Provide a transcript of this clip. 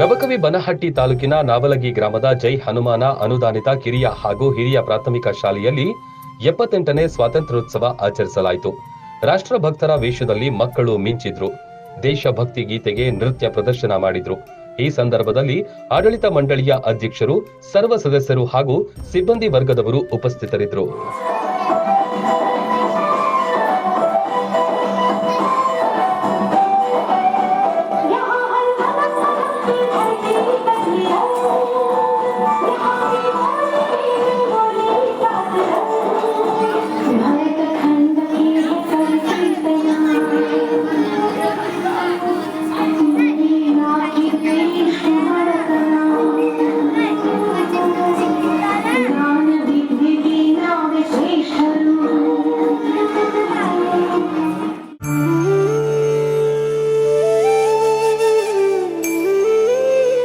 ರಬಕವಿ ಬನಹಟ್ಟಿ ತಾಲೂಕಿನ ನಾವಲಗಿ ಗ್ರಾಮದ ಜೈ ಹನುಮಾನ ಅನುದಾನಿತ ಕಿರಿಯ ಹಾಗೂ ಹಿರಿಯ ಪ್ರಾಥಮಿಕ ಶಾಲೆಯಲ್ಲಿ ಎಪ್ಪತ್ತೆಂಟನೇ ಸ್ವಾತಂತ್ರ್ಯೋತ್ಸವ ಆಚರಿಸಲಾಯಿತು. ರಾಷ್ಟ್ರಭಕ್ತರ ವೇಷದಲ್ಲಿ ಮಕ್ಕಳು ಮಿಂಚಿದ್ರು. ದೇಶಭಕ್ತಿ ಗೀತೆಗೆ ನೃತ್ಯ ಪ್ರದರ್ಶನ ಮಾಡಿದ್ರು. ಈ ಸಂದರ್ಭದಲ್ಲಿ ಆಡಳಿತ ಮಂಡಳಿಯ ಅಧ್ಯಕ್ಷರು, ಸರ್ವ ಸದಸ್ಯರು ಹಾಗೂ ಸಿಬ್ಬಂದಿ ವರ್ಗದವರು ಉಪಸ್ಥಿತರಿದ್ದರು.